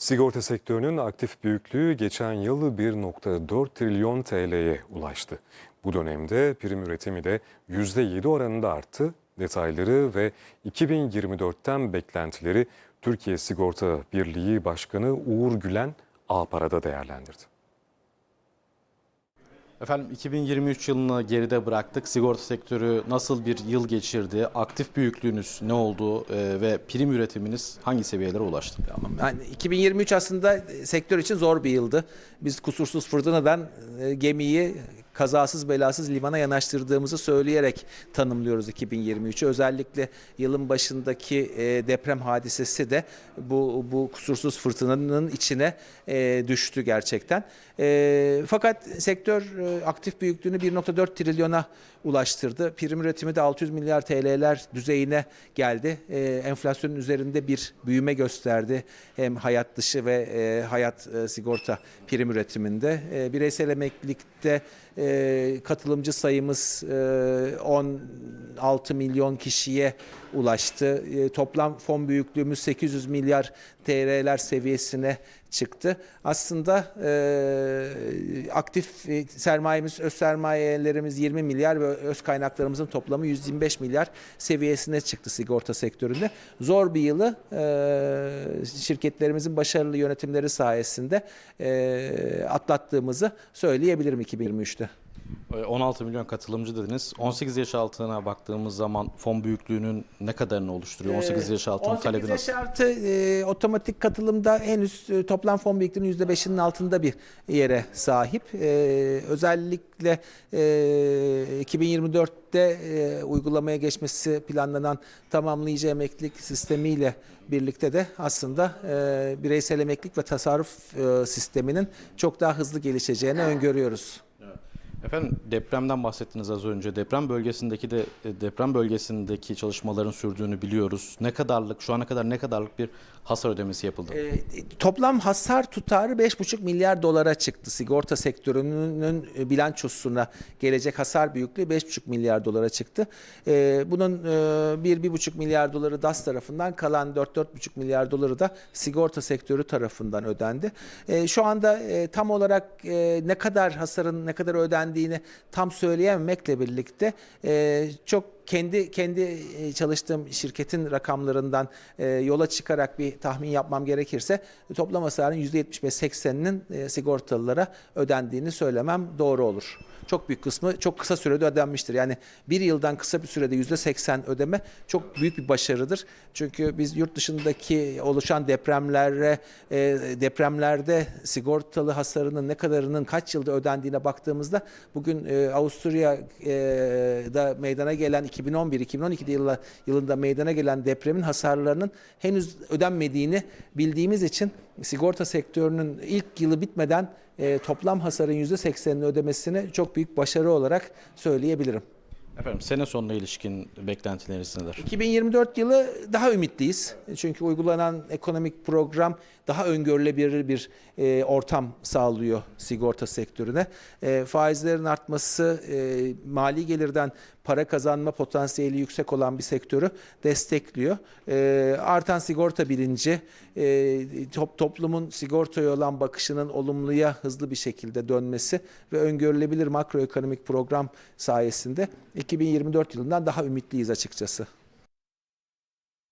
Sigorta sektörünün aktif büyüklüğü geçen yıl 1.4 trilyon TL'ye ulaştı. Bu dönemde prim üretimi de %7 oranında arttı. Detayları ve 2024'ten beklentileri Türkiye Sigorta Birliği Başkanı Uğur Gülen A-Para'da değerlendirdi. Efendim 2023 yılını geride bıraktık. Sigorta sektörü nasıl bir yıl geçirdi? Aktif büyüklüğünüz ne oldu? Ee, ve prim üretiminiz hangi seviyelere ulaştı? Yani 2023 aslında sektör için zor bir yıldı. Biz kusursuz fırtınadan e, gemiyi kazasız belasız limana yanaştırdığımızı söyleyerek tanımlıyoruz 2023'ü. Özellikle yılın başındaki e, deprem hadisesi de bu bu kusursuz fırtınanın içine e, düştü gerçekten. E, fakat sektör e, aktif büyüklüğünü 1.4 trilyona ulaştırdı. Prim üretimi de 600 milyar TL'ler düzeyine geldi. E, enflasyonun üzerinde bir büyüme gösterdi. Hem hayat dışı ve e, hayat e, sigorta prim üretiminde. E, bireysel emeklilikte e, katılımcı sayımız e, 16 milyon kişiye ulaştı. E, toplam fon büyüklüğümüz 800 milyar TL'ler seviyesine çıktı. Aslında e, aktif e, sermayemiz, öz sermayelerimiz 20 milyar ve öz kaynaklarımızın toplamı 125 milyar seviyesine çıktı sigorta sektöründe. Zor bir yılı e, şirketlerimizin başarılı yönetimleri sayesinde e, atlattığımızı söyleyebilirim 2023'te. Ee, 16 milyon katılımcı dediniz. 18 yaş altına baktığımız zaman fon büyüklüğünün ne kadarını oluşturuyor? 18 yaş altının 18 talebi yaş nasıl? artı e, otomatik katılımda henüz e, toplam fon büyüklüğünün %5'inin altında bir yere sahip. E, özellikle e, 2024'te e, uygulamaya geçmesi planlanan tamamlayıcı emeklilik sistemiyle birlikte de aslında e, bireysel emeklilik ve tasarruf e, sisteminin çok daha hızlı gelişeceğini öngörüyoruz. Efendim depremden bahsettiniz az önce. Deprem bölgesindeki de e, deprem bölgesindeki çalışmaların sürdüğünü biliyoruz. Ne kadarlık şu ana kadar ne kadarlık bir hasar ödemesi yapıldı? E, toplam hasar tutarı 5,5 milyar dolara çıktı. Sigorta sektörünün e, bilançosuna gelecek hasar büyüklüğü 5,5 milyar dolara çıktı. E, bunun e, 1-1,5 milyar doları DAS tarafından kalan 4-4,5 milyar doları da sigorta sektörü tarafından ödendi. E, şu anda e, tam olarak e, ne kadar hasarın ne kadar ödendiğini tam söyleyememekle birlikte e, çok kendi kendi e, çalıştığım şirketin rakamlarından e, yola çıkarak bir tahmin yapmam gerekirse toplam hasarın %75-80'inin e, sigortalılara ödendiğini söylemem doğru olur. Çok büyük kısmı çok kısa sürede ödenmiştir. Yani bir yıldan kısa bir sürede %80 ödeme çok büyük bir başarıdır. Çünkü biz yurt dışındaki oluşan depremlere e, depremlerde sigortalı hasarının ne kadarının kaç yılda ödendiğine baktığımızda bugün Avusturya'da meydana gelen 2011-2012 yılı, yılında meydana gelen depremin hasarlarının henüz ödenmediğini bildiğimiz için sigorta sektörünün ilk yılı bitmeden e, toplam hasarın %80'ini ödemesini çok büyük başarı olarak söyleyebilirim. Efendim sene sonuna ilişkin beklentileriniz neler? 2024 yılı daha ümitliyiz. Çünkü uygulanan ekonomik program daha öngörülebilir bir e, ortam sağlıyor sigorta sektörüne. E, faizlerin artması, e, mali gelirden para kazanma potansiyeli yüksek olan bir sektörü destekliyor. E, artan sigorta bilinci, e, top, toplumun sigortaya olan bakışının olumluya hızlı bir şekilde dönmesi ve öngörülebilir makroekonomik program sayesinde 2024 yılından daha ümitliyiz açıkçası.